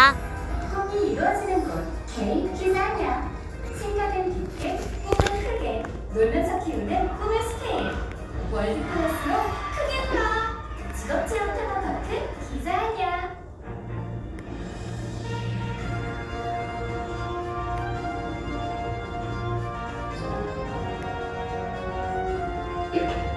거야. 꿈이 이루어지는 곳, 개인 기사냐. 생각은 깊게, 꿈은 크게, 놀면서 키우는 꿈의 스케일. 월드 클래스로 크게 풀어. 직업 체험 테마파크 기사냐. y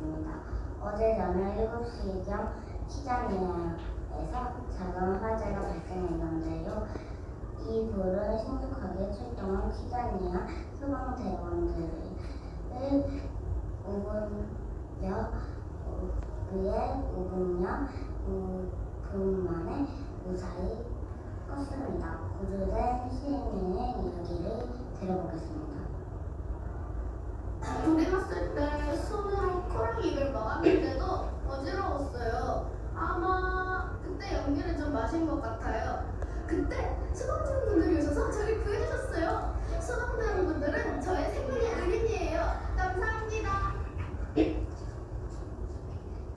있습니다. 어제 저녁 7시경 시장에서 작은 화재가 발생했는데요. 이 불을 신속하게 출동한 시장이와 소방대원들을 우군여 위에 우군여 우분만에 무사히 껐습니다. 구조된 시민의 이야기를 들어보겠습니다. 불이 났을 때 수분 입을 막았는데도 어지러웠어요. 아마 그때 연기를 좀 마신 것 같아요. 그때 수강생 분들이 오셔서 저를 구해주셨어요. 수강생 분들은 저의 생명이 은인이에요. 감사합니다.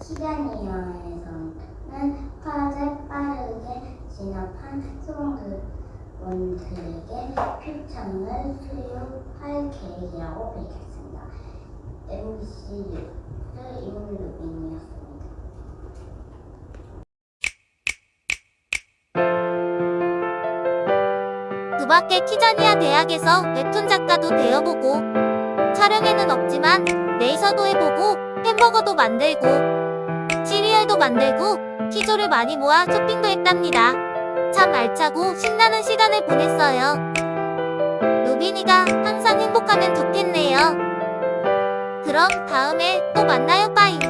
시간이 여에서는 화제 빠르게 진압한 수강생분들에게 표창을 수여할 계획이라고 밝혔습니다. MC 그 밖에 키자니아 대학에서 웹툰 작가도 되어보고 촬영에는 없지만 레이서도 해보고 햄버거도 만들고 시리얼도 만들고 키조를 많이 모아 쇼핑도 했답니다. 참 알차고 신나는 시간을 보냈어요. 루빈이가 항상 행복하면 좋겠네요. 그럼 다음에 또 만나요 빠이.